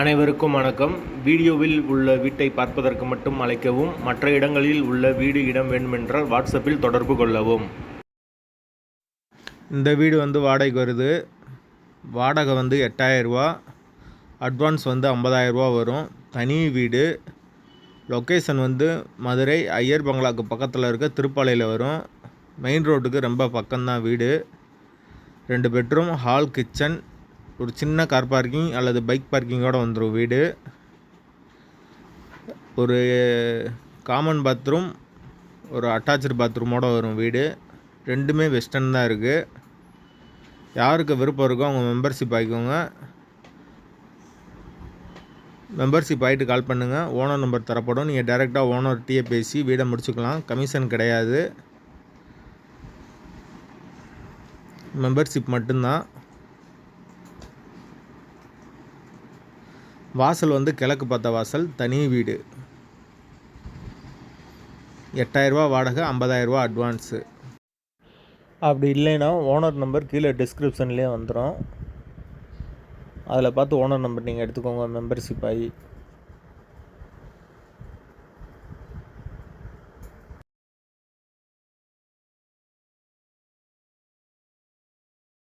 அனைவருக்கும் வணக்கம். வீடியோவில் உள்ள வீட்டை பார்ப்பதற்கு மட்டும் அழைக்கவும் மற்ற இடங்களில் உள்ள வீடு இடம் வேண்டுமென்றால் வாட்ஸ்அப்பில் தொடர்பு கொள்ளவும். இந்த வீடு வந்து வாடகைக்கு வருது. வாடகை வந்து எட்டாயிரரூபா அட்வான்ஸ் வந்து ஐம்பதாயிரரூவா வரும். தனி வீடு. லொக்கேஷன் வந்து மதுரை ஐயர் பங்களாக்கு பக்கத்தில் இருக்க திருப்பாலையில் வரும். மெயின் ரோட்டுக்கு ரொம்ப பக்கம்தான் வீடு. ரெண்டு பெட்ரூம் ஹால் கிச்சன். ஒரு சின்ன கார் பார்க்கிங் அல்லது பைக் பார்க்கிங்கோட வந்துடும் வீடு. ஒரு காமன் பாத்ரூம் ஒரு அட்டாச்சு பாத்ரூமோடு வரும் வீடு. ரெண்டுமே வெஸ்டர்ன் தான் இருக்குது யாருக்கு விருப்பம் இருக்கோ அவங்க மெம்பர்ஷிப் ஆகிக்கோங்க மெம்பர்ஷிப் ஆகிட்டு கால் பண்ணுங்கள் ஓனர் நம்பர் தரப்படும். நீங்கள் டைரெக்டாக ஓனர்கிட்டயே பேசி வீடை முடிச்சுக்கலாம். கமிஷன் கிடையாது. மெம்பர்ஷிப் மட்டும்தான். வாசல் வந்து கிழக்கு பார்த்த வாசல் தனி வீடு. எட்டாயிரரூபா வாடகை ஐம்பதாயிரரூபா அட்வான்ஸு அப்படி இல்லைன்னா ஓனர் நம்பர் கீழே டிஸ்கிரிப்ஷன்லேயே வந்துடும் அதில் பார்த்து ஓனர் நம்பர் நீங்கள் எடுத்துக்கோங்க மெம்பர்ஷிப் ஆகி.